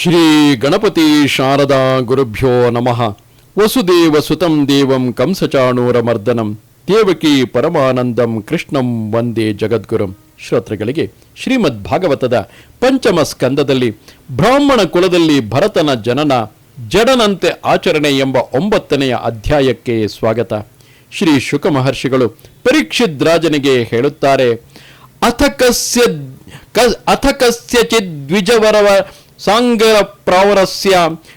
ಶ್ರೀ ಗಣಪತಿ ಶಾರದಾ ಗುರುಭ್ಯೋ ನಮಃ. ವಸುದೇವ ಸುತಂ ದೇವಂ ಕಂಸಚಾಣೂರ ಮರ್ದನಂ. ದೇವಕಿ ಪರಮಾನಂದಂ ಕೃಷ್ಣಂ ವಂದೇ ಜಗದ್ಗುರುಂ. ಶ್ರೋತೃಗಳಿಗೆ ಶ್ರೀಮದ್ ಭಾಗವತದ ಪಂಚಮ ಸ್ಕಂದದಲ್ಲಿ ಬ್ರಾಹ್ಮಣ ಕುಲದಲ್ಲಿ ಭರತನ ಜನನ ಜಡನಂತೆ ಆಚರಣೆ ಎಂಬ ಒಂಬತ್ತನೆಯ ಅಧ್ಯಾಯಕ್ಕೆ ಸ್ವಾಗತ. ಶ್ರೀ ಶುಕ ಮಹರ್ಷಿಗಳು ಪರೀಕ್ಷಿತ್ ರಾಜನಿಗೆ ಹೇಳುತ್ತಾರೆ ಅಥ ಕಸ್ಯ ಕ- ಸಾಂಗರ ಪ್ರಾವರಸ್ಯ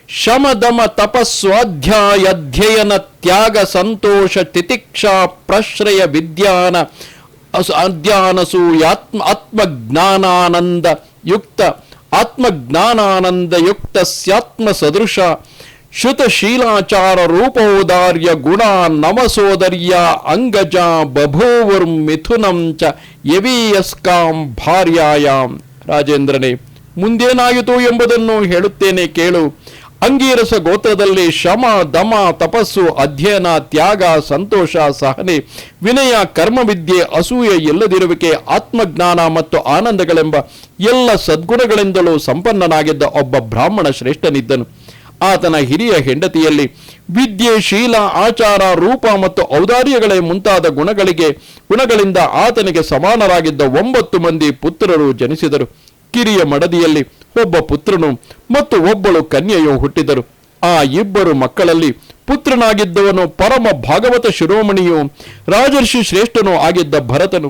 ಶಮದಮ ತಪಸ್ವಾಧ್ಯಾಯಧ್ಯಯನ ತ್ಯಾಗ ಸಂತೋಷ ತಿತಿಕ್ಷಾ ಪ್ರಶ್ರಯ ವಿದ್ಯಾನ ಅಧ್ಯಾನಸು ಆತ್ಮ ಆತ್ಮಜ್ಞಾನಾನಂದ ಯುಕ್ತ ಆತ್ಮಜ್ಞಾನಾನಂದ ಯುಕ್ತ ಸ್ಯಾತ್ಮ ಸದೃಶ ಶುತಶೀಲಾಚಾರ ರೂಪೋದಾರ್ಯ ಗುಣ ನಮಸೋದರ್ಯ ಅಂಗಜ ಬಭೂವುರ್ಮಿಥುನಂ ಚ ಯವೀಯಸ್ಕಾಂ ಭಾರ್ಯಾಯಾಂ. ರಾಜೇಂದ್ರನೇ ಮುಂದೇನಾಯಿತು ಎಂಬುದನ್ನು ಹೇಳುತ್ತೇನೆ ಕೇಳು. ಅಂಗೀರಸ ಗೋತ್ರದಲ್ಲಿ ಶಮ, ದಮ, ತಪಸ್ಸು, ಅಧ್ಯಯನ, ತ್ಯಾಗ, ಸಂತೋಷ, ಸಹನೆ, ವಿನಯ, ಕರ್ಮವಿದ್ಯೆ, ಅಸೂಯೆ ಇಲ್ಲದಿರುವಿಕೆ ಆತ್ಮಜ್ಞಾನ ಮತ್ತು ಆನಂದಗಳೆಂಬ ಎಲ್ಲ ಸದ್ಗುಣಗಳಿಂದಲೂ ಸಂಪನ್ನನಾಗಿದ್ದ ಒಬ್ಬ ಬ್ರಾಹ್ಮಣ ಶ್ರೇಷ್ಠನಿದ್ದನು. ಆತನ ಹಿರಿಯ ಹೆಂಡತಿಯಲ್ಲಿ ವಿದ್ಯೆ, ಶೀಲ, ಆಚಾರ, ರೂಪ ಮತ್ತು ಔದಾರ್ಯಗಳೇ ಮುಂತಾದ ಗುಣಗಳಿಗೆ, ಗುಣಗಳಿಂದ ಆತನಿಗೆ ಸಮಾನರಾಗಿದ್ದ ಒಂಬತ್ತು ಮಂದಿ ಪುತ್ರರು ಜನಿಸಿದರು. ಕಿರಿಯ ಮಡದಿಯಲ್ಲಿ ಒಬ್ಬ ಪುತ್ರನು ಮತ್ತು ಒಬ್ಬಳು ಕನ್ಯೆಯು ಹುಟ್ಟಿದರು. ಆ ಇಬ್ಬರು ಮಕ್ಕಳಲ್ಲಿ ಪುತ್ರನಾಗಿದ್ದವನು ಪರಮ ಭಾಗವತ ಶಿರೋಮಣಿಯು ರಾಜರ್ಷಿ ಶ್ರೇಷ್ಠನೂ ಆಗಿದ್ದ ಭರತನು.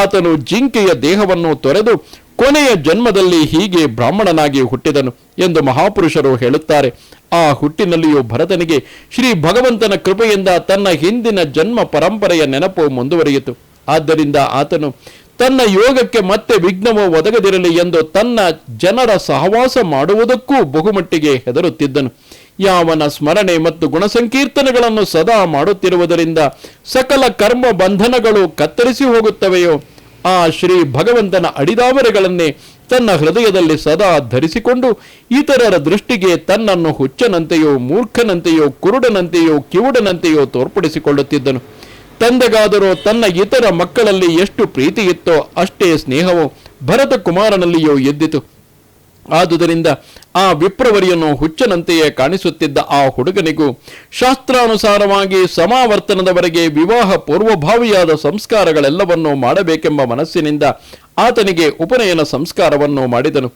ಆತನು ಜಿಂಕೆಯ ದೇಹವನ್ನು ತೊರೆದು ಕೊನೆಯ ಜನ್ಮದಲ್ಲಿ ಹೀಗೆ ಬ್ರಾಹ್ಮಣನಾಗಿ ಹುಟ್ಟಿದನು ಎಂದು ಮಹಾಪುರುಷರು ಹೇಳುತ್ತಾರೆ. ಆ ಹುಟ್ಟಿನಲ್ಲಿಯೂ ಭರತನಿಗೆ ಶ್ರೀ ಭಗವಂತನ ಕೃಪೆಯಿಂದ ತನ್ನ ಹಿಂದಿನ ಜನ್ಮ ಪರಂಪರೆಯ ನೆನಪು ಮುಂದುವರಿಯಿತು. ಆದ್ದರಿಂದ ಆತನು ತನ್ನ ಯೋಗಕ್ಕೆ ಮತ್ತೆ ವಿಘ್ನವು ಒದಗದಿರಲಿ ಎಂದು ತನ್ನ ಜನರ ಸಹವಾಸ ಮಾಡುವುದಕ್ಕೂ ಬಹುಮಟ್ಟಿಗೆ ಹೆದರುತ್ತಿದ್ದನು. ಯಾವನ ಸ್ಮರಣೆ ಮತ್ತು ಗುಣಸಂಕೀರ್ತನೆಗಳನ್ನು ಸದಾ ಮಾಡುತ್ತಿರುವುದರಿಂದ ಸಕಲ ಕರ್ಮ ಬಂಧನಗಳು ಕತ್ತರಿಸಿ ಹೋಗುತ್ತವೆಯೋ, ಆ ಶ್ರೀ ಭಗವಂತನ ಅಡಿದಾವರೆಗಳನ್ನೇ ತನ್ನ ಹೃದಯದಲ್ಲಿ ಸದಾ ಧರಿಸಿಕೊಂಡು ಇತರರ ದೃಷ್ಟಿಗೆ ತನ್ನನ್ನು ಹುಚ್ಚನಂತೆಯೋ ಮೂರ್ಖನಂತೆಯೋ ಕುರುಡನಂತೆಯೋ ಕಿವುಡನಂತೆಯೋ ತೋರ್ಪಡಿಸಿಕೊಳ್ಳುತ್ತಿದ್ದನು. ತಂದೆಗಾದರೂ ತನ್ನ ಇತರ ಮಕ್ಕಳಲ್ಲಿ ಎಷ್ಟು ಪ್ರೀತಿ ಇತ್ತೋ ಅಷ್ಟೇ ಸ್ನೇಹವು ಭರತ ಕುಮಾರನಲ್ಲಿಯೂ ಎದ್ದಿತು. ಆದುದರಿಂದ ಆ ವಿಪ್ರವರಿಯನ್ನು ಹುಚ್ಚನಂತೆಯೇ ಕಾಣಿಸುತ್ತಿದ್ದ ಆ ಹುಡುಗನಿಗೂ ಶಾಸ್ತ್ರಾನುಸಾರವಾಗಿ ಸಮಾವರ್ತನದವರೆಗೆ ವಿವಾಹ ಪೂರ್ವಭಾವಿಯಾದ ಸಂಸ್ಕಾರಗಳೆಲ್ಲವನ್ನೂ ಮಾಡಬೇಕೆಂಬ ಮನಸ್ಸಿನಿಂದ ಆತನಿಗೆ ಉಪನಯನ ಸಂಸ್ಕಾರವನ್ನು ಮಾಡಿದನು.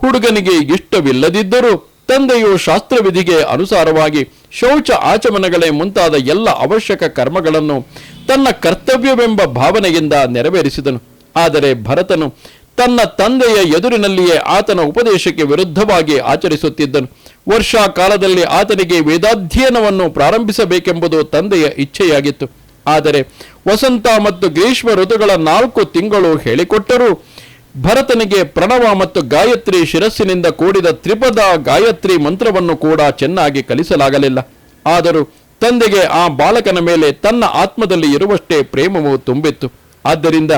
ಹುಡುಗನಿಗೆ ಇಷ್ಟವಿಲ್ಲದಿದ್ದರೂ ತಂದೆಯು ಶಾಸ್ತ್ರವಿಧಿಗೆ ಅನುಸಾರವಾಗಿ ಶೌಚ ಆಚಮನಗಳೇ ಮುಂತಾದ ಎಲ್ಲ ಅವಶ್ಯಕ ಕರ್ಮಗಳನ್ನು ತನ್ನ ಕರ್ತವ್ಯವೆಂಬ ಭಾವನೆಯಿಂದ ನೆರವೇರಿಸಿದನು. ಆದರೆ ಭರತನು ತನ್ನ ತಂದೆಯ ಎದುರಿನಲ್ಲಿಯೇ ಆತನ ಉಪದೇಶಕ್ಕೆ ವಿರುದ್ಧವಾಗಿ ಆಚರಿಸುತ್ತಿದ್ದನು. ವರ್ಷಾ ಕಾಲದಲ್ಲಿ ಆತನಿಗೆ ವೇದಾಧ್ಯಯನವನ್ನು ಪ್ರಾರಂಭಿಸಬೇಕೆಂಬುದು ತಂದೆಯ ಇಚ್ಛೆಯಾಗಿತ್ತು. ಆದರೆ ವಸಂತ ಮತ್ತು ಗ್ರೀಷ್ಮ ಋತುಗಳ ನಾಲ್ಕು ತಿಂಗಳು ಹೇಳಿಕೊಟ್ಟರೂ ಭರತನಿಗೆ ಪ್ರಣವ ಮತ್ತು ಗಾಯತ್ರಿ ಶಿರಸ್ಸಿನಿಂದ ಕೂಡಿದ ತ್ರಿಪದ ಗಾಯತ್ರಿ ಮಂತ್ರವನ್ನು ಕೂಡ ಚೆನ್ನಾಗಿ ಕಲಿಸಲಾಗಲಿಲ್ಲ. ಆದರೂ ತಂದೆಗೆ ಆ ಬಾಲಕನ ಮೇಲೆ ತನ್ನ ಆತ್ಮದಲ್ಲಿ ಇರುವಷ್ಟೇ ಪ್ರೇಮವು ತುಂಬಿತ್ತು. ಆದ್ದರಿಂದ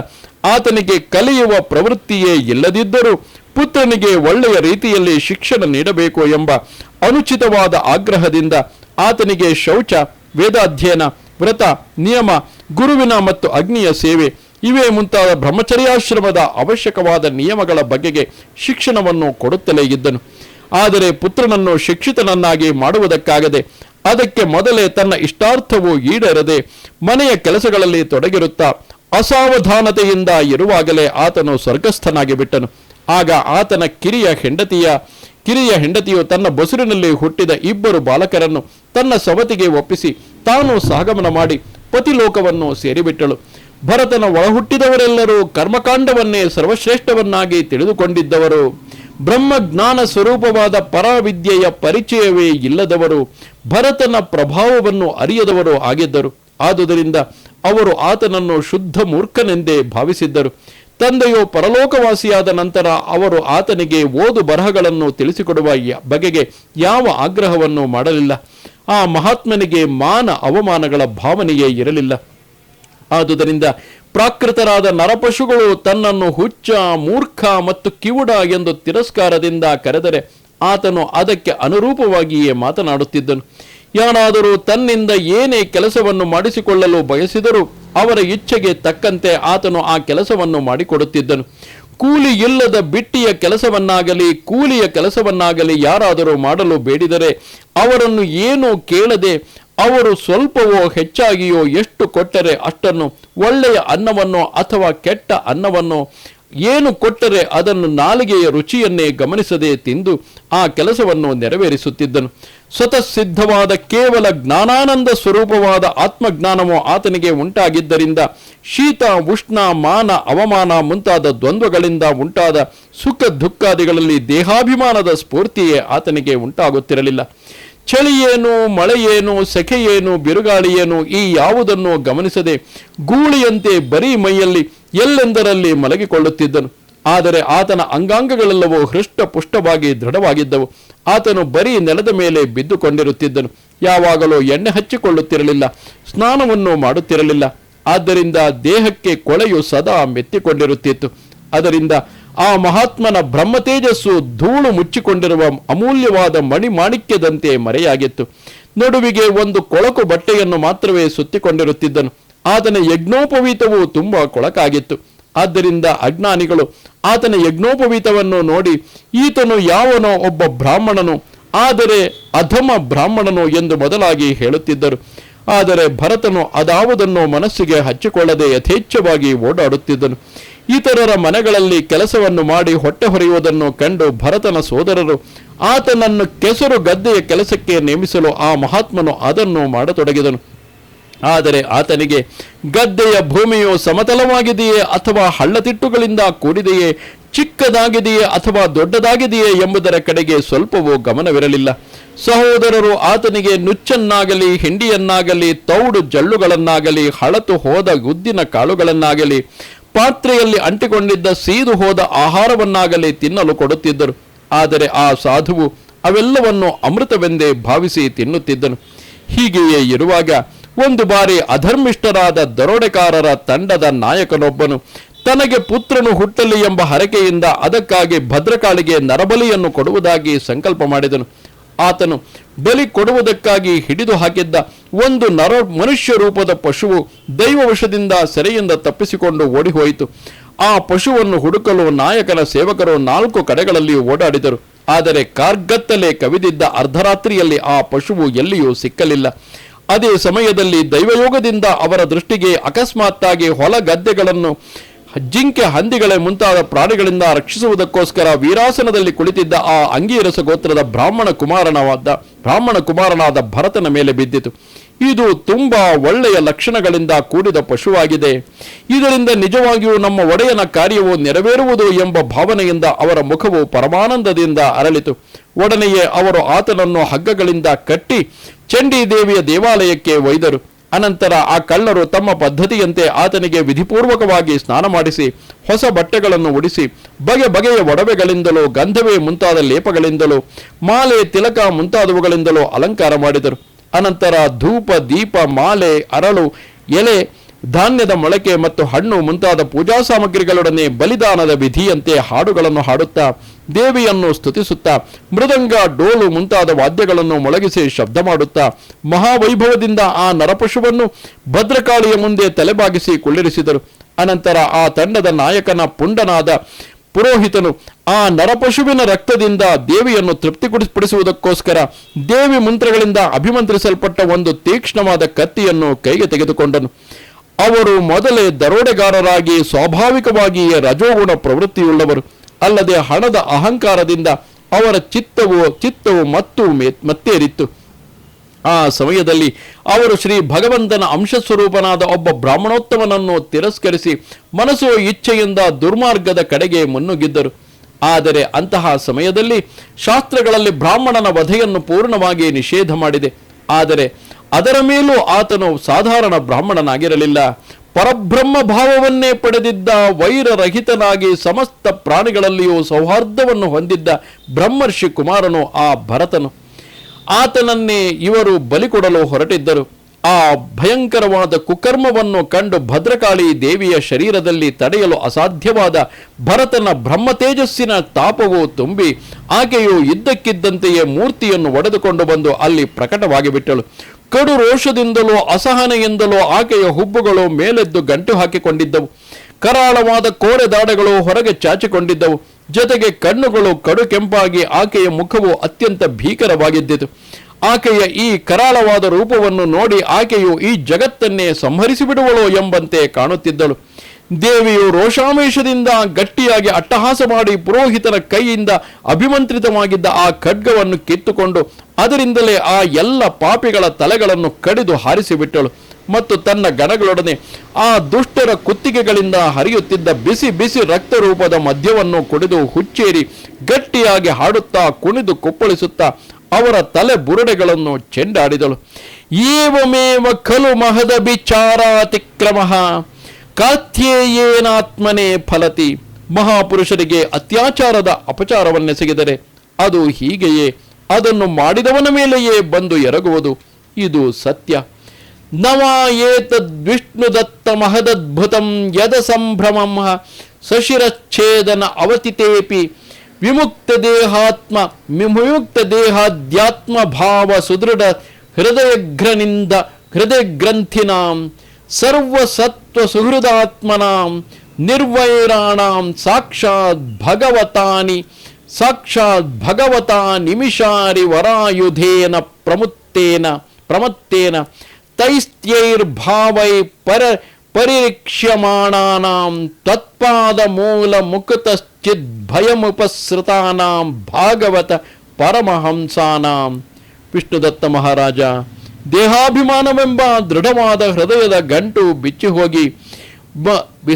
ಆತನಿಗೆ ಕಲಿಯುವ ಪ್ರವೃತ್ತಿಯೇ ಇಲ್ಲದಿದ್ದರೂ ಪುತ್ರನಿಗೆ ಒಳ್ಳೆಯ ರೀತಿಯಲ್ಲಿ ಶಿಕ್ಷಣ ನೀಡಬೇಕು ಎಂಬ ಅನುಚಿತವಾದ ಆಗ್ರಹದಿಂದ ಆತನಿಗೆ ಶೌಚ, ವೇದಾಧ್ಯಯನ, ವ್ರತ, ನಿಯಮ, ಗುರುವಿನ ಮತ್ತು ಅಗ್ನಿಯ ಸೇವೆ ಇವೇ ಮುಂತಾದ ಬ್ರಹ್ಮಚರ್ಯಾಶ್ರಮದ ಅವಶ್ಯಕವಾದ ನಿಯಮಗಳ ಬಗೆಗೆ ಶಿಕ್ಷಣವನ್ನು ಕೊಡುತ್ತಲೇ ಇದ್ದನು. ಆದರೆ ಪುತ್ರನನ್ನು ಶಿಕ್ಷಿತನನ್ನಾಗಿ ಮಾಡುವುದಕ್ಕಾಗದೆ ಅದಕ್ಕೆ ಮೊದಲೇ ತನ್ನ ಇಷ್ಟಾರ್ಥವು ಈಡೇರದೆ ಮನೆಯ ಕೆಲಸಗಳಲ್ಲಿ ತೊಡಗಿರುತ್ತಾ ಅಸಾವಧಾನತೆಯಿಂದ ಇರುವಾಗಲೇ ಆತನು ಸ್ವರ್ಗಸ್ಥನಾಗಿ ಬಿಟ್ಟನು. ಆಗ ಆತನ ಕಿರಿಯ ಹೆಂಡತಿಯ, ಕಿರಿಯ ಹೆಂಡತಿಯು ತನ್ನ ಬಸುರಿನಲ್ಲಿ ಹುಟ್ಟಿದ ಇಬ್ಬರು ಬಾಲಕರನ್ನು ತನ್ನ ಸವತಿಗೆ ಒಪ್ಪಿಸಿ ತಾನು ಸಹಗಮನ ಮಾಡಿ ಪತಿಲೋಕವನ್ನು ಸೇರಿಬಿಟ್ಟಳು. ಭರತನ ಒಳಹುಟ್ಟಿದವರೆಲ್ಲರೂ ಕರ್ಮಕಾಂಡವನ್ನೇ ಸರ್ವಶ್ರೇಷ್ಠವನ್ನಾಗಿ ತಿಳಿದುಕೊಂಡಿದ್ದವರು. ಬ್ರಹ್ಮಜ್ಞಾನ ಸ್ವರೂಪವಾದ ಪರಾವಿದ್ಯೆಯ ಪರಿಚಯವೇ ಇಲ್ಲದವರು ಭರತನ ಪ್ರಭಾವವನ್ನು ಅರಿಯದವರು ಆಗಿದ್ದರು. ಆದುದರಿಂದ ಅವರು ಆತನನ್ನು ಶುದ್ಧ ಮೂರ್ಖನೆಂದೇ ಭಾವಿಸಿದ್ದರು. ತಂದೆಯು ಪರಲೋಕವಾಸಿಯಾದ ನಂತರ ಅವರು ಆತನಿಗೆ ಓದು ಬರಹಗಳನ್ನು ತಿಳಿಸಿಕೊಡುವ ಬಗೆಗೆ ಯಾವ ಆಗ್ರಹವನ್ನು ಮಾಡಲಿಲ್ಲ. ಆ ಮಹಾತ್ಮನಿಗೆ ಮಾನ ಅವಮಾನಗಳ ಭಾವನೆಯೇ ಇರಲಿಲ್ಲ. ಆದುದರಿಂದ ಪ್ರಾಕೃತರಾದ ನರಪಶುಗಳು ತನ್ನನ್ನು ಹುಚ್ಚ, ಮೂರ್ಖ ಮತ್ತು ಕಿವುಡ ಎಂದು ತಿರಸ್ಕಾರದಿಂದ ಕರೆದರೆ ಆತನು ಅದಕ್ಕೆ ಅನುರೂಪವಾಗಿಯೇ ಮಾತನಾಡುತ್ತಿದ್ದನು. ಯಾರಾದರೂ ತನ್ನಿಂದ ಏನೇ ಕೆಲಸವನ್ನು ಮಾಡಿಸಿಕೊಳ್ಳಲು ಬಯಸಿದರೂ ಅವರ ಇಚ್ಛೆಗೆ ತಕ್ಕಂತೆ ಆತನು ಆ ಕೆಲಸವನ್ನು ಮಾಡಿಕೊಡುತ್ತಿದ್ದನು. ಕೂಲಿ ಇಲ್ಲದ ಬಿಟ್ಟಿಯ ಕೆಲಸವನ್ನಾಗಲಿ, ಕೂಲಿಯ ಕೆಲಸವನ್ನಾಗಲಿ ಯಾರಾದರೂ ಮಾಡಲು ಬೇಡಿದರೆ ಅವರನ್ನು ಏನೂ ಕೇಳದೆ ಅವರು ಸ್ವಲ್ಪವೋ ಹೆಚ್ಚಾಗಿಯೋ ಎಷ್ಟು ಕೊಟ್ಟರೆ ಅಷ್ಟನ್ನು ಒಳ್ಳೆಯ ಅನ್ನವನ್ನು ಅಥವಾ ಕೆಟ್ಟ ಅನ್ನವನ್ನು ಏನು ಕೊಟ್ಟರೆ ಅದನ್ನು ನಾಲಿಗೆಯ ರುಚಿಯನ್ನೇ ಗಮನಿಸದೆ ತಿಂದು ಆ ಕೆಲಸವನ್ನು ನೆರವೇರಿಸುತ್ತಿದ್ದನು. ಸ್ವತಃ ಸಿದ್ಧವಾದ ಕೇವಲ ಜ್ಞಾನಾನಂದ ಸ್ವರೂಪವಾದ ಆತ್ಮಜ್ಞಾನವು ಆತನಿಗೆ ಉಂಟಾಗಿದ್ದರಿಂದ ಶೀತ, ಉಷ್ಣ, ಮಾನ, ಅವಮಾನ ಮುಂತಾದ ದ್ವಂದ್ವಗಳಿಂದ ಉಂಟಾದ ಸುಖ ದುಃಖಾದಿಗಳಲ್ಲಿ ದೇಹಾಭಿಮಾನದ ಸ್ಫೂರ್ತಿಯೇ ಆತನಿಗೆ ಉಂಟಾಗುತ್ತಿರಲಿಲ್ಲ. ಚಳಿಯೇನು, ಮಳೆಯೇನು ಸೆಖೆಯೇನು ಬಿರುಗಾಳಿಯೇನು, ಈ ಯಾವುದನ್ನು ಗಮನಿಸದೆ ಗೂಳಿಯಂತೆ ಬರೀ ಮೈಯಲ್ಲಿ ಎಲ್ಲೆಂದರಲ್ಲಿ ಮಲಗಿಕೊಳ್ಳುತ್ತಿದ್ದನು. ಆದರೆ ಆತನ ಅಂಗಾಂಗಗಳೆಲ್ಲವೂ ಹೃಷ್ಟ ಪುಷ್ಟವಾಗಿ ದೃಢವಾಗಿದ್ದವು. ಆತನು ಬರೀ ನೆಲದ ಮೇಲೆ ಬಿದ್ದುಕೊಂಡಿರುತ್ತಿದ್ದನು. ಯಾವಾಗಲೂ ಎಣ್ಣೆ ಹಚ್ಚಿಕೊಳ್ಳುತ್ತಿರಲಿಲ್ಲ, ಸ್ನಾನವನ್ನು ಮಾಡುತ್ತಿರಲಿಲ್ಲ. ಆದ್ದರಿಂದ ದೇಹಕ್ಕೆ ಕೊಳೆಯು ಸದಾ ಮೆತ್ತಿಕೊಂಡಿರುತ್ತಿತ್ತು. ಅದರಿಂದ ಆ ಮಹಾತ್ಮನ ಬ್ರಹ್ಮ ತೇಜಸ್ಸು ಧೂಳು ಮುಚ್ಚಿಕೊಂಡಿರುವ ಅಮೂಲ್ಯವಾದ ಮಣಿ ಮಾಣಿಕ್ಯದಂತೆ ಮರೆಯಾಗಿತ್ತು. ನಡುವಿಗೆ ಒಂದು ಕೊಳಕು ಬಟ್ಟೆಯನ್ನು ಮಾತ್ರವೇ ಸುತ್ತಿಕೊಂಡಿರುತ್ತಿದ್ದನು. ಆತನ ಯಜ್ಞೋಪವೀತವು ತುಂಬಾ ಕೊಳಕಾಗಿತ್ತು. ಆದ್ದರಿಂದ ಅಜ್ಞಾನಿಗಳು ಆತನ ಯಜ್ಞೋಪವೀತವನ್ನು ನೋಡಿ, ಈತನು ಯಾವನೋ ಒಬ್ಬ ಬ್ರಾಹ್ಮಣನು, ಆದರೆ ಅಧಮ ಬ್ರಾಹ್ಮಣನು ಎಂದು ಮೊದಲಾಗಿ ಹೇಳುತ್ತಿದ್ದರು. ಆದರೆ ಭರತನು ಅದಾವುದನ್ನು ಮನಸ್ಸಿಗೆ ಹಚ್ಚಿಕೊಳ್ಳದೆ ಯಥೇಚ್ಛವಾಗಿ ಓಡಾಡುತ್ತಿದ್ದನು. ಇತರರ ಮನೆಗಳಲ್ಲಿ ಕೆಲಸವನ್ನು ಮಾಡಿ ಹೊಟ್ಟೆ ಹೊರೆಯುವುದನ್ನು ಕಂಡು ಭರತನ ಸೋದರರು, ಆತನನ್ನು ಕೆಸರು ಗದ್ದೆಯ ಕೆಲಸಕ್ಕೆ ನೇಮಿಸಲು ಆ ಮಹಾತ್ಮನು ಅದನ್ನು ಮಾಡತೊಡಗಿದನು. ಆದರೆ ಆತನಿಗೆ, ಗದ್ದೆಯ ಭೂಮಿಯು ಸಮತಲವಾಗಿದೆಯೇ ಅಥವಾ ಹಳ್ಳತಿಟ್ಟುಗಳಿಂದ ಕೂಡಿದೆಯೇ, ಚಿಕ್ಕದಾಗಿದೆಯೇ ಅಥವಾ ದೊಡ್ಡದಾಗಿದೆಯೇ ಎಂಬುದರ ಕಡೆಗೆ ಸ್ವಲ್ಪವೂ ಗಮನವಿರಲಿಲ್ಲ. ಸಹೋದರರು ಆತನಿಗೆ ನುಚ್ಚನ್ನಾಗಲಿ, ಹಿಂಡಿಯನ್ನಾಗಲಿ, ತೌಡು ಜಳ್ಳುಗಳನ್ನಾಗಲಿ, ಹಳತು ಹೋದ ಗುದ್ದಿನ ಕಾಳುಗಳನ್ನಾಗಲಿ, ಪಾತ್ರೆಯಲ್ಲಿ ಅಂಟಿಕೊಂಡಿದ್ದ ಸೀದು ಹೋದ ಆಹಾರವನ್ನಾಗಲಿ ತಿನ್ನಲು ಕೊಡುತ್ತಿದ್ದರು. ಆದರೆ ಆ ಸಾಧುವು ಅವೆಲ್ಲವನ್ನು ಅಮೃತವೆಂದೇ ಭಾವಿಸಿ ತಿನ್ನುತ್ತಿದ್ದನು. ಹೀಗೆಯೇ ಇರುವಾಗ ಒಂದು ಬಾರಿ ಅಧರ್ಮಿಷ್ಠರಾದ ದರೋಡೆಕಾರರ ತಂಡದ ನಾಯಕನೊಬ್ಬನು ತನಗೆ ಪುತ್ರನು ಹುಟ್ಟಲಿ ಎಂಬ ಹರಕೆಯಿಂದ ಅದಕ್ಕಾಗಿ ಭದ್ರಕಾಳಿಗೆ ನರಬಲಿಯನ್ನು ಕೊಡುವುದಾಗಿ ಸಂಕಲ್ಪ ಮಾಡಿದನು. ಆತನು ಬಲಿ ಕೊಡುವುದಕ್ಕಾಗಿ ಹಿಡಿದು ಹಾಕಿದ್ದ ಒಂದು ನರ ಮನುಷ್ಯ ರೂಪದ ಪಶುವು ದೈವವಶದಿಂದ ಸೆರೆಯಿಂದ ತಪ್ಪಿಸಿಕೊಂಡು ಓಡಿಹೋಯಿತು. ಆ ಪಶುವನ್ನು ಹುಡುಕಲು ನಾಯಕನ ಸೇವಕರು ನಾಲ್ಕು ಕಡೆಗಳಲ್ಲಿ ಓಡಾಡಿದರು. ಆದರೆ ಕಾರ್ಗತ್ತಲೆ ಕವಿದಿದ್ದ ಅರ್ಧರಾತ್ರಿಯಲ್ಲಿ ಆ ಪಶುವು ಎಲ್ಲಿಯೂ ಸಿಕ್ಕಲಿಲ್ಲ. ಅದೇ ಸಮಯದಲ್ಲಿ ದೈವಯೋಗದಿಂದ ಅವರ ದೃಷ್ಟಿಗೆ ಅಕಸ್ಮಾತ್ತಾಗಿ ಹೊಲ ಗದ್ದೆಗಳನ್ನು ಜಿಂಕೆ ಹಂದಿಗಳೇ ಮುಂತಾದ ಪ್ರಾಣಿಗಳಿಂದ ರಕ್ಷಿಸುವುದಕ್ಕೋಸ್ಕರ ವೀರಾಸನದಲ್ಲಿ ಕುಳಿತಿದ್ದ ಆ ಅಂಗೀರಸ ಗೋತ್ರದ ಬ್ರಾಹ್ಮಣ ಕುಮಾರನವಾದ ಬ್ರಾಹ್ಮಣ ಕುಮಾರನಾದ ಭರತನ ಮೇಲೆ ಬಿದ್ದಿತು. ಇದು ತುಂಬಾ ಒಳ್ಳೆಯ ಲಕ್ಷಣಗಳಿಂದ ಕೂಡಿದ ಪಶುವಾಗಿದೆ. ಇದರಿಂದ ನಿಜವಾಗಿಯೂ ನಮ್ಮ ಒಡೆಯನ ಕಾರ್ಯವು ನೆರವೇರುವುದು ಎಂಬ ಭಾವನೆಯಿಂದ ಅವರ ಮುಖವು ಪರಮಾನಂದದಿಂದ ಅರಳಿತು. ಒಡನೆಯೇ ಅವರು ಆತನನ್ನು ಹಗ್ಗಗಳಿಂದ ಕಟ್ಟಿ ಚಂಡಿ ದೇವಿಯ ದೇವಾಲಯಕ್ಕೆ ಒಯ್ದರು. ಅನಂತರ ಆ ಕಳ್ಳರು ತಮ್ಮ ಪದ್ಧತಿಯಂತೆ ಆತನಿಗೆ ವಿಧಿಪೂರ್ವಕವಾಗಿ ಸ್ನಾನ ಮಾಡಿಸಿ, ಹೊಸ ಬಟ್ಟೆಗಳನ್ನು ಉಡಿಸಿ, ಬಗೆ ಬಗೆಯ ಒಡವೆಗಳಿಂದಲೂ, ಗಂಧವೇ ಮುಂತಾದ ಲೇಪಗಳಿಂದಲೂ, ಮಾಲೆ, ತಿಲಕ ಮುಂತಾದವುಗಳಿಂದಲೂ ಅಲಂಕಾರ ಮಾಡಿದರು. ಅನಂತರ ಧೂಪ, ದೀಪ, ಮಾಲೆ, ಅರಳು, ಎಲೆ ಧಾನ್ಯದ ಮೊಳಕೆ ಮತ್ತು ಹಣ್ಣು ಮುಂತಾದ ಪೂಜಾ ಸಾಮಗ್ರಿಗಳೊಡನೆ ಬಲಿದಾನದ ವಿಧಿಯಂತೆ ಹಾಡುಗಳನ್ನು ಹಾಡುತ್ತಾ ದೇವಿಯನ್ನು ಸ್ತುತಿಸುತ್ತಾ ಮೃದಂಗ ಡೋಲು ಮುಂತಾದ ವಾದ್ಯಗಳನ್ನು ಮೊಳಗಿಸಿ ಶಬ್ದ ಮಾಡುತ್ತಾ ಮಹಾವೈಭವದಿಂದ ಆ ನರಪಶುವನ್ನು ಭದ್ರಕಾಳಿಯ ಮುಂದೆ ತಲೆಬಾಗಿಸಿ ಕುಳ್ಳಿರಿಸಿದರು. ಅನಂತರ ಆ ತಂಡದ ನಾಯಕನ ಪುಂಡನಾದ ಪುರೋಹಿತನು ಆ ನರಪಶುವಿನ ರಕ್ತದಿಂದ ದೇವಿಯನ್ನು ತೃಪ್ತಿಪಡಿಸುವುದಕ್ಕೋಸ್ಕರ ದೇವಿ ಮಂತ್ರಗಳಿಂದ ಅಭಿಮಂತ್ರಿಸಲ್ಪಟ್ಟ ಒಂದು ತೀಕ್ಷ್ಣವಾದ ಕತ್ತಿಯನ್ನು ಕೈಗೆ ತೆಗೆದುಕೊಂಡನು. ಅವರು ಮೊದಲೇ ದರೋಡೆಗಾರರಾಗಿ ಸ್ವಾಭಾವಿಕವಾಗಿಯೇ ರಜೋಗುಣ ಪ್ರವೃತ್ತಿಯುಳ್ಳವರು. ಅಲ್ಲದೆ ಹಣದ ಅಹಂಕಾರದಿಂದ ಅವರ ಚಿತ್ತವು ಚಿತ್ತವು ಮತ್ತು ಮತ್ತೇರಿತ್ತು. ಆ ಸಮಯದಲ್ಲಿ ಅವರು ಶ್ರೀ ಭಗವಂತನ ಅಂಶಸ್ವರೂಪನಾದ ಒಬ್ಬ ಬ್ರಾಹ್ಮಣೋತ್ತಮನನ್ನು ತಿರಸ್ಕರಿಸಿ ಮನಸ್ಸು ಇಚ್ಛೆಯಿಂದ ದುರ್ಮಾರ್ಗದ ಕಡೆಗೆ ಮುನ್ನುಗ್ಗಿದ್ದರು. ಆದರೆ ಅಂತಹ ಸಮಯದಲ್ಲಿ ಶಾಸ್ತ್ರಗಳಲ್ಲಿ ಬ್ರಾಹ್ಮಣನ ವಧೆಯನ್ನು ಪೂರ್ಣವಾಗಿ ನಿಷೇಧ ಮಾಡಿದೆ. ಆದರೆ ಅದರ ಮೇಲೂ ಆತನು ಸಾಧಾರಣ ಬ್ರಾಹ್ಮಣನಾಗಿರಲಿಲ್ಲ. ಪರಬ್ರಹ್ಮ ಭಾವವನ್ನೇ ಪಡೆದಿದ್ದ ವೈರರಹಿತನಾಗಿ ಸಮಸ್ತ ಪ್ರಾಣಿಗಳಲ್ಲಿಯೂ ಸೌಹಾರ್ದವನ್ನು ಹೊಂದಿದ್ದ ಬ್ರಹ್ಮರ್ಷಿ ಕುಮಾರನು ಆ ಭರತನು. ಆತನನ್ನೇ ಇವರು ಬಲಿಕೊಡಲು ಹೊರಟಿದ್ದರು. ಆ ಭಯಂಕರವಾದ ಕುಕರ್ಮವನ್ನು ಕಂಡು ಭದ್ರಕಾಳಿ ದೇವಿಯ ಶರೀರದಲ್ಲಿ ತಡೆಯಲು ಅಸಾಧ್ಯವಾದ ಭರತನ ಬ್ರಹ್ಮ ತೇಜಸ್ಸಿನ ತಾಪವು ತುಂಬಿ ಆಕೆಯು ಇದ್ದಕ್ಕಿದ್ದಂತೆಯೇ ಮೂರ್ತಿಯನ್ನು ಒಡೆದುಕೊಂಡು ಬಂದು ಅಲ್ಲಿ ಪ್ರಕಟವಾಗಿ ಬಿಟ್ಟಳು ಕಡು ರೋಷದಿಂದಲೋ ಅಸಹನೆಯಿಂದಲೋ ಆಕೆಯ ಹುಬ್ಬುಗಳು ಮೇಲೆದ್ದು ಗಂಟು ಹಾಕಿಕೊಂಡಿದ್ದವು. ಕರಾಳವಾದ ಕೋರೆ ದಾಡಗಳು ಹೊರಗೆ ಚಾಚಿಕೊಂಡಿದ್ದವು. ಜೊತೆಗೆ ಕಣ್ಣುಗಳು ಕಡು ಕೆಂಪಾಗಿ ಆಕೆಯ ಮುಖವು ಅತ್ಯಂತ ಭೀಕರವಾಗಿದ್ದಿತು. ಆಕೆಯ ಈ ಕರಾಳವಾದ ರೂಪವನ್ನು ನೋಡಿ ಆಕೆಯು ಈ ಜಗತ್ತನ್ನೇ ಸಂಹರಿಸಿಬಿಡುವಳೋ ಎಂಬಂತೆ ಕಾಣುತ್ತಿದ್ದಳು. ದೇವಿಯು ರೋಷಾವೇಶದಿಂದ ಗಟ್ಟಿಯಾಗಿ ಅಟ್ಟಹಾಸ ಮಾಡಿ ಪುರೋಹಿತನ ಕೈಯಿಂದ ಅಭಿಮಂತ್ರಿತವಾಗಿದ್ದ ಆ ಖಡ್ಗವನ್ನು ಕಿತ್ತುಕೊಂಡು ಅದರಿಂದಲೇ ಆ ಎಲ್ಲ ಪಾಪಿಗಳ ತಲೆಗಳನ್ನು ಕಡಿದು ಹಾರಿಸಿಬಿಟ್ಟಳು. ಮತ್ತು ತನ್ನ ಗಣಗಳೊಡನೆ ಆ ದುಷ್ಟರ ಕುತ್ತಿಗೆಗಳಿಂದ ಹರಿಯುತ್ತಿದ್ದ ಬಿಸಿ ಬಿಸಿ ರಕ್ತರೂಪದ ಮದ್ಯವನ್ನು ಕುಡಿದು ಹುಚ್ಚೇರಿ ಗಟ್ಟಿಯಾಗಿ ಹಾಡುತ್ತಾ ಕುಣಿದು ಕುಪ್ಪಳಿಸುತ್ತಾ ಅವರ ತಲೆ ಬುರುಡೆಗಳನ್ನು ಚೆಂಡಾಡಿದಳು. ಏವಮೇವ ಖಲು ಮಹದ ಬಿಚಾರಾತಿಕ್ರಮ ಕಾತ್ಯೇಯೇನಾತ್ಮನೇ ಫಲತಿ. ಮಹಾಪುರುಷರಿಗೆ ಅತ್ಯಾಚಾರದ ಅಪಚಾರವನ್ನೆಸಗಿದರೆ ಅದು ಹೀಗೆಯೇ. ಅದನ್ನು ಮಾಡಿದವನ ಮೇಲೆಯೇ ಬಂದು ಎರಗುವುದು. ಇದು ಸತ್ಯ. ನವ ದತ್ತ ಮಹದದ್ಭುತಂ ಯದ ಸಂಭ್ರಮಂ. ಸಶಿರಚ್ಛೇದನ ಅವತಿತೇಪಿ. ವಿಮುಕ್ತ ದೇಹಾತ್ಮ, ವಿಮುಕ್ತ ದೇಹಾದ್ಯಾತ್ಮ ಭಾವ ಸುದೃಢ ಹೃದಯಘ್ರನಿಂದ ಹೃದಯಗ್ರಂಥಿನಾಂ. ಸರ್ವಸತ್ವ ಸುಹೃದಾತ್ಮನಾಂ ನಿರ್ವೈರಾಣಾಂ ಸಾಕ್ಷಾತ್ ಭಗವತಾನಿ, ಸಾಕ್ಷಾತ್ ಭಗವತ ನಿಮಿಷಾರಿ ವರಾಯುಧೇನ ಪ್ರಮುತ್ತೇನ, ಪ್ರಮತ್ತೇನ, ತೈಸ್ತ್ಯೈರ್ಭಾವೈ ಪರ, ಪರಿರೀಕ್ಷ್ಯಮಾಣಾನಾಂ ತತ್ಪಾದ ಮೂಲ ಮುಕುತಶ್ಚಿದ್ ಭಯಮುಪಸೃತಾನಾಂ ಭಾಗವತ ಪರಮಹಂಸಾನಾಂ. ವಿಷ್ಣುದತ್ತ ಮಹಾರಾಜ ದೇಹಾಭಿಮಾನವೆಂಬ ದೃಢವಾದ ಹೃದಯದ ಗಂಟು ಬಿಚ್ಚಿ ಹೋಗಿ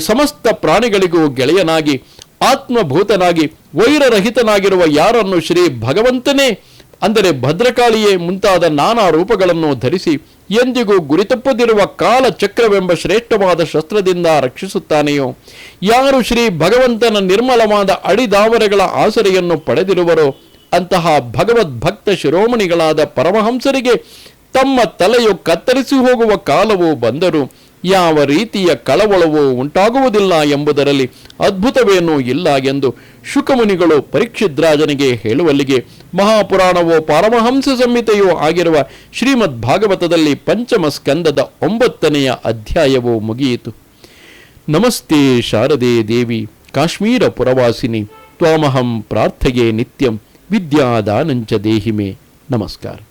ಸಮಸ್ತ ಪ್ರಾಣಿಗಳಿಗೂ ಗೆಳೆಯನಾಗಿ, ಆತ್ಮಭೂತನಾಗಿ, ವೈರರಹಿತನಾಗಿರುವ ಯಾರನ್ನು ಶ್ರೀ ಭಗವಂತನೇ, ಅಂದರೆ ಭದ್ರಕಾಳಿಯೇ ಮುಂತಾದ ನಾನಾ ರೂಪಗಳನ್ನು ಧರಿಸಿ ಎಂದಿಗೂ ಗುರಿತಪ್ಪದಿರುವ ಕಾಲ ಚಕ್ರವೆಂಬ ಶ್ರೇಷ್ಠವಾದ ಶಸ್ತ್ರದಿಂದ ರಕ್ಷಿಸುತ್ತಾನೆಯೋ? ಯಾರು ಶ್ರೀ ಭಗವಂತನ ನಿರ್ಮಲವಾದ ಅಡಿದಾವರೆಗಳ ಆಸರೆಯನ್ನು ಪಡೆದಿರುವರೋ, ಅಂತಹ ಭಗವದ್ಭಕ್ತ ಶಿರೋಮಣಿಗಳಾದ ಪರಮಹಂಸರಿಗೆ ತಮ್ಮ ತಲೆಯು ಕತ್ತರಿಸಿ ಹೋಗುವ ಕಾಲವು ಬಂದರೂ ಯಾವ ರೀತಿಯ ಕಳವಳವೂ ಉಂಟಾಗುವುದಿಲ್ಲ ಎಂಬುದರಲ್ಲಿ ಅದ್ಭುತವೇನೂ ಇಲ್ಲ ಎಂದು ಶುಕಮುನಿಗಳು ಪರೀಕ್ಷಿದ್ರಾಜನಿಗೆ ಹೇಳುವಲ್ಲಿಗೆ ಮಹಾಪುರಾಣವೋ ಪಾರಮಹಂಸ ಸಂಹಿತೆಯೋ ಆಗಿರುವ ಶ್ರೀಮದ್ ಭಾಗವತದಲ್ಲಿ ಪಂಚಮ ಸ್ಕಂದದ ಒಂಬತ್ತನೆಯ ಅಧ್ಯಾಯವು ಮುಗಿಯಿತು. ನಮಸ್ತೆ ಶಾರದೆ ದೇವಿ, ಕಾಶ್ಮೀರ ಪುರವಾಸಿನಿ, ತ್ವಾಮಹಂ ಪ್ರಾರ್ಥೆಗೆ ನಿತ್ಯಂ ವಿದ್ಯಾದಾನಂಚ ದೇಹಿಮೆ. ನಮಸ್ಕಾರ.